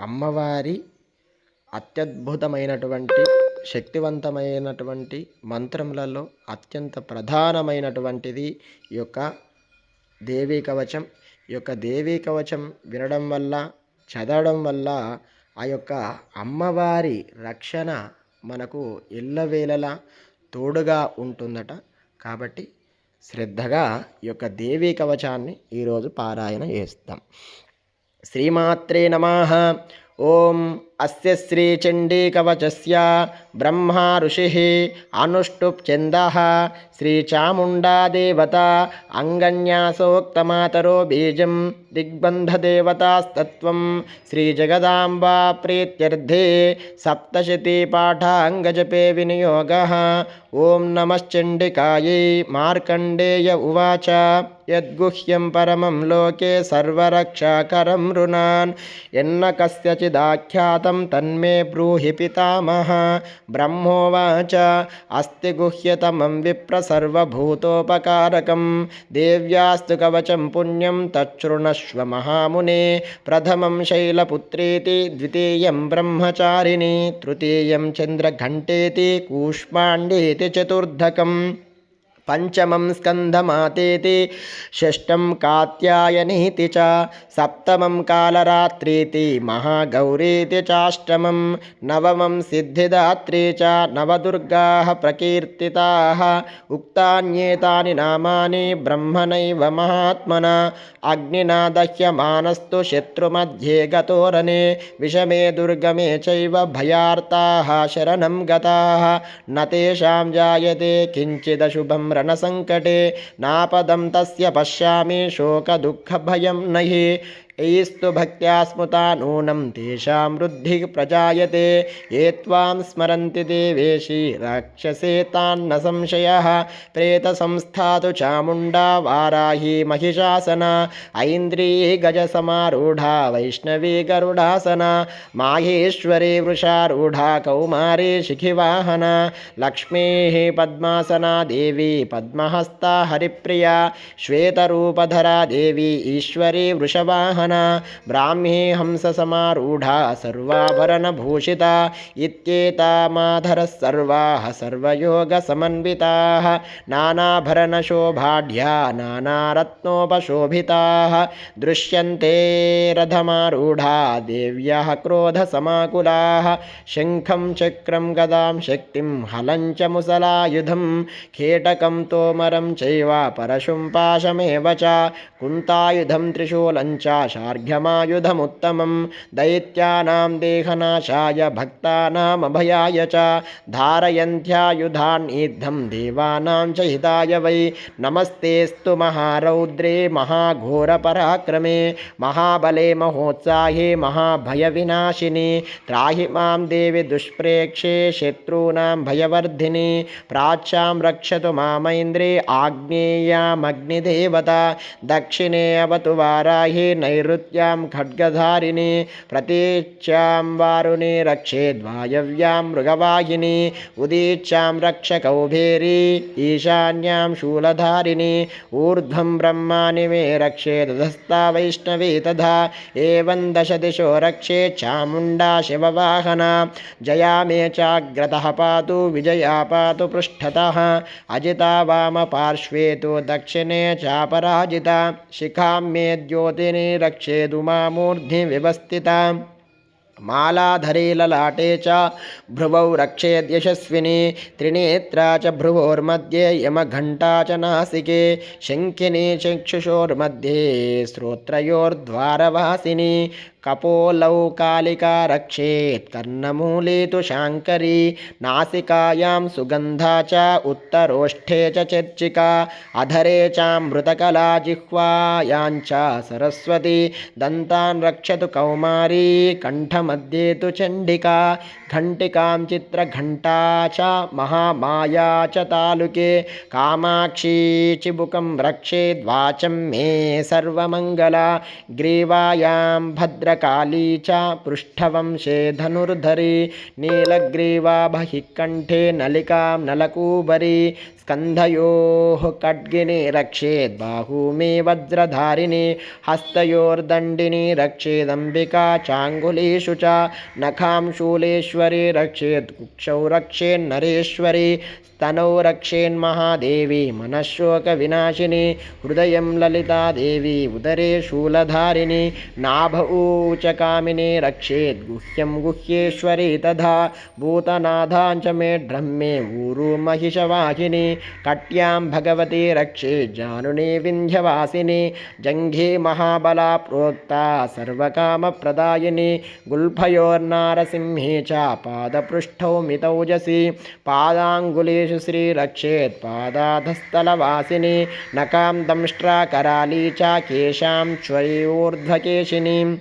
అమ్మవారి అత్యద్భుతమైనటువంటి శక్తివంతమైనటువంటి మంత్రములలో అత్యంత ప్రధానమైనటువంటిది ఈ యొక్క దేవీ కవచం. ఈ యొక్క దేవీ కవచం వినడం వల్ల చదవడం వల్ల ఆ యొక్క అమ్మవారి రక్షణ మనకు ఎల్లవేళలా తోడుగా ఉంటుందట. కాబట్టి శ్రద్ధగా ఈ యొక్క దేవీ కవచాన్ని ఈరోజు పారాయణ చేస్తాం. శ్రీమాత్రే నమ. ఓం అస్య శ్రీచండీకవచస్య బ్రహ్మా ఋషి అనుష్టుప్ఛంద శ్రీచాముండా దేవత అంగన్యాసోక్తమాతరో బీజం దిగ్బంధదేవతాస్తత్వం శ్రీజగదాంబా ప్రీత్యర్థే సప్తశతీ పాఠాంగజపే వినియోగ ఓం నమశ్చండికాయై మార్కండేయ ఉవాచ యద్గుహ్యం పరమం లోకే సర్వరక్షాకరం రుణాన్ ज्ञातं तन्मे ब्रूहि पितामह। ब्रह्मोवाच, अस्ति गुह्यतमं विप्रसर्वभूतोपकारकं देव्यास्तु कवचं पुण्यं तच्छृणश्व महामुने। प्रथमं शैलपुत्रेति, द्वितीयं ब्रह्मचारिणी, तृतीयं चन्द्रघण्टेति, कूष्माण्डेति चतुर्धकम्। పంచమం స్కంధమాతేతి షష్టం కాత్యాయనీతి చ సప్తమం కాలరాత్రీతి మహాగౌరీతి చాష్టమం నవమం సిద్ధిదాత్రీ చ నవదుర్గా ప్రకీర్తితా ఉక్తాన్యేతాని నామాని బ్రహ్మణైవ మహాత్మన అగ్నినా దహ్యమానస్తు శత్రుమధ్యే గతోరణే విషమే దుర్గమే చైవ భయార్తా శరణం గతా నతేషాం జాయతే కించిదశుభం रणसङ्कटे नापदं तस्य पश्यामि शोकदुःखभयं नहि यैस्तु भक्त्या स्मृता नूनं तेषां वृद्धिः प्रजायते, ये त्वां स्मरन्ति देवेशि राक्षसे तान्न संशयः। प्रेतसंस्थातु चामुण्डा वाराही महिषासना, ऐन्द्री गजसमारूढा वैष्णवी गरुडासना, माहेश्वरी वृषारूढा कौमारी शिखिवाहना, लक्ष्मीः पद्मासना देवी पद्महस्ता हरिप्रिया, श्वेतरूपधरा देवी ईश्वरी वृषवाहना ब्राह्मी हंससमारूढा सर्वाभरणभूषिता इत्येतामाधरः सर्वाः सर्वयोगसमन्विताः। नानाभरणशोभाढ्या नानारत्नोपशोभिताः दृश्यन्ते रथमारूढा, देव्यः क्रोधसमाकुलाः शङ्खं चक्रं गदां शक्तिं, हलं च मुसलायुधं खेटकं तोमरं चैव, परशुं पाशमेव च। कुन्तायुधं त्रिशूलं च शार्घ्यमायुधमुत्तमं दैत्यानां देहनाशाय भक्तानामभयाय च धारयन्त्यायुधान्निद्धं देवानां च हिताय वै। नमस्तेऽस्तु महारौद्रे महाघोरपराक्रमे, महाबले महोत्साहे, महाभयविनाशिनि, त्राहि माँ देवि दुष्प्रेक्षे, शत्रूणां भयवर्धिनि, प्राच्यां रक्षतु मामैन्द्रे, आग्नेयामग्निदेवता, दक्षिणे अवतु वाराहि नैऋत्यां खड्गधारिणि, प्रतीच्यां वारुणि, रक्षेद्वायव्यां मृगवाहिनि, उदीच्यां रक्षकौभेरी, ईशान्यां शूलधारिणि, ऊर्ध्वं ब्रह्माणि मे रक्षेदधस्ता वैष्णवी तथा एवं दशदिशो रक्षे चामुण्डा शिववाहना, जया मे चाग्रतः पातु, विजया पातु पृष्ठतः, अजिता वामपार्श्वे तु दक्षिणे चापराजिता, शिखां मे द्योतिनि रक्षेदु मामूर्ध्नि व्यवस्थिता मालाधरे ललाटे च भ्रुवौ रक्षेद्यशस्विनी त्रिनेत्रा च भ्रुवोर्मध्ये यमघण्टा च नासिके शङ्खिनी चक्षुषोर्मध्ये श्रोत्रयोर्द्वारवासिनी कपोलौ कालिका रक्षेत् कर्णमूले तु शाङ्करी नासिकायां सुगन्धा च उत्तरोष्ठे च चर्चिका अधरे चामृतकला जिह्वायां च सरस्वती दन्तान् रक्षतु कौमारी कण्ठमध्ये तु चण्डिका घण्टिकां चित्रघण्टा च महामाया च तालुके कामाक्षी चिबुकं रक्षेद्वाचं मे सर्वमङ्गला ग्रीवायां भद्र भद्रकाली च पृष्ठवंशे धनुर्धरी नीलग्रीवा बहिः कण्ठे नलिकां नलकूबरी स्कन्धयोः खड्गिनी रक्षेत् बाहू मे वज्रधारिणी हस्तयोर्दण्डिनी रक्षेदम्बिका चाङ्गुलीषु च नखां शूलेश्वरी रक्षेत् कुक्षौ रक्षेन्नरेश्वरी स्तनौ रक्षेन्महादेवी मनःशोकविनाशिनी, हृदयं ललिता देवी, उदरे शूलधारिणी नाभऊ च कामिनी रक्षेत् गुह्यं गुह्येश्वरी तथा भूतनाथाञ्च मे ब्रह्मे ऊरु महिषवाहिनी कट्यां भगवती रक्षे जानुनी विन्ध्यवासिनी जङ्घे महाबला प्रोक्ता सर्वकामप्रदायिनी गुल्फयोर्नारसिंहे च पादपृष्ठौ मितौजसी पादाङ्गुलीषु श्रीरक्षेत् पादाधस्थलवासिनी नकां दंष्ट्राकराली च केशां च्वयोर्ध्वकेशिनीम्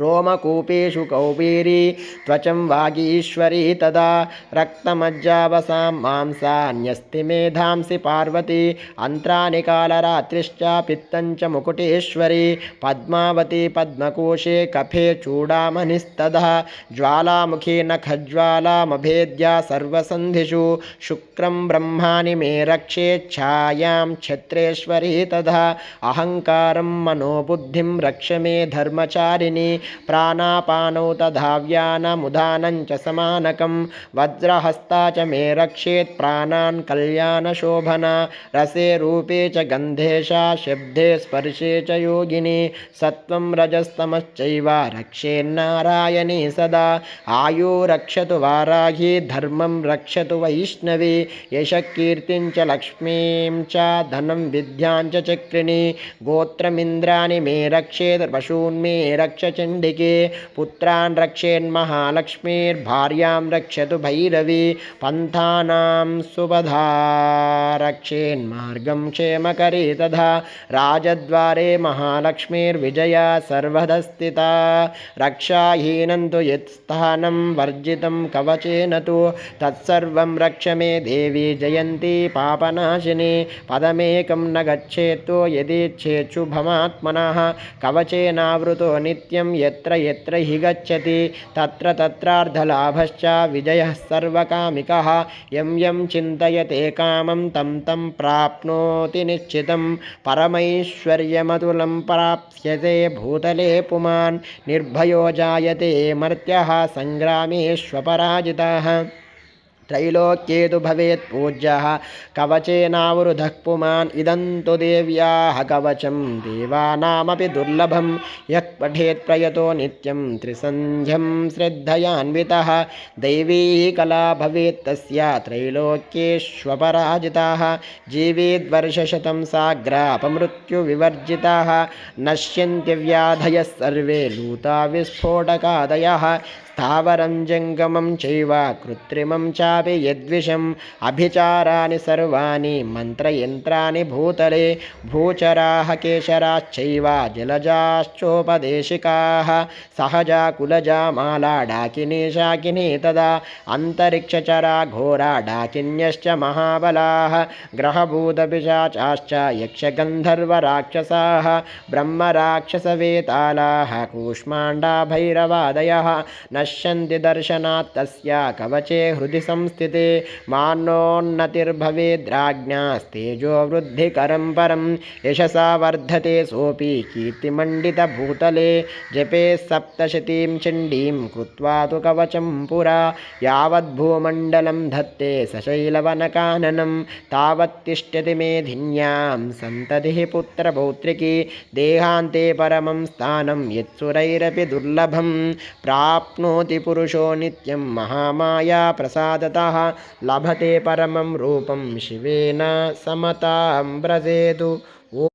रोमकूपेषु कौबीरी त्वचं वागीश्वरी तदा रक्तमज्जावसां मांसान्यस्ति मेधांसि पार्वती अन्त्राणि कालरात्रिश्च पित्तञ्च मुकुटेश्वरी पद्मावती पद्मकोशे कफे चूडामणिस्तदा ज्वालामुखी नखज्वालामभेद्या सर्वसन्धिषु शुक्रं ब्रह्माणि मे रक्षेच्छायां क्षत्रेश्वरी तदा अहङ्कारं मनोबुद्धिं रक्ष मे धर्मचारिणी ప్రాణాపానౌ తధావ్యానముదానం చ సమానకం. వజ్రహస్తా చ మే రక్షేత్ ప్రాణాన్ కళ్యాణశోభన రసే రూపే చ గంధేశా శబ్దే స్పర్శే చ యోగిని. సత్వం రజస్తమశ్చైవ రక్షేన్నారాయణి సదా. ఆయు రక్షతు వారాహి ధర్మం రక్షతు వైష్ణవి. యశకీర్తిం చ లక్ష్మీం చ ధనం విద్యాం చ చక్రిణి. గోత్రమింద్రాని మే రక్షేత్ పశూన్మే రక్ష చండికి పుత్రాన్ రక్షేన్మహాలక్ష్మీర్భార్యాం రక్షతు భైరవి. పంథానాం సుబధా రక్షేన్మార్గం క్షేమకరీ తథా. రాజద్వారే మహాలక్ష్మీర్విజయా సర్వధస్థితా రక్షాహీనం తు యత్స్థానం వర్జితం కవచేన తు తత్సర్వం రక్ష మే దేవి జయంతి పాపనాశిని. పదమేకం న గచ్చేత్తు యదేచ్చేచ్చుభమాత్మన కవచేనావృతో నిత్యం यत्र यत्र हि गच्छति, तत्र तत्रार्धलाभश्च विजयः सर्वकामिकः। यं यं चिन्तयते कामं, तं तं प्राप्नोति निश्चितं। परमैश्वर्यमतुलं प्राप्स्यते भूतले पुमान्। निर्भयो जायते मर्त्यः, सङ्ग्रामेष्वपराजितः। त्रैलोक्ये तु भवेत् पूज्यः। कवचेनावरुधः पुमान् इदं तु देव्याः कवचं। देवानामपि दुर्लभं यः पठेत् प्रयतो नित्यं त्रिसन्ध्यं श्रद्धयान्वितः। दैवी कला भवेत् तस्य त्रैलोक्येष्वपराजिताः। जीवेद्वर्षशतं साग्रापमृत्युविवर्जिताः। नश्यन्त्यव्याधयः सर्वे लूता विस्फोटकादयः। స్థావరం జంగమం చైవ కృత్రిమం చాపి యద్విషం అభిచారాని సర్వాణి మంత్రయంత్రాన్ని భూతలే భూచరాహ కేశరాశ్చైవ జలజాశ్చోపదేశికా సహజా కులజా మాలా డాకిని శాకిని తదా అంతరిక్షచరా ఘోరా డాకిన్యశ్చ మహాబలా గ్రహభూతపిశాచాశ్చ యక్షగంధర్వరాక్షసా బ్రహ్మరాక్షసవేతాళా కూష్మాండా భైరవాదయ नश्यन्ति दर्शनात् तस्य कवचे हृदि संस्थिते मानोन्नतिर्भवेद्राज्ञास्तेजो वृद्धिकरं परं यशसा वर्धते सोऽपि कीर्तिमण्डितभूतले जपे सप्तशतीं चण्डीं कृत्वा तु कवचं पुरा यावद्भूमण्डलं धत्ते सशैलवनकाननं तावत्तिष्ठति मेधिन्यां सन्ततिः पुत्रपौत्रिकी देहान्ते परमं स्थानं यत्सुरैरपि दुर्लभं प्राप्नोति पुरुषो नित्यं महामाया प्रसादतः लभते परमं रूपं शिवेन समतां व्रजेतु।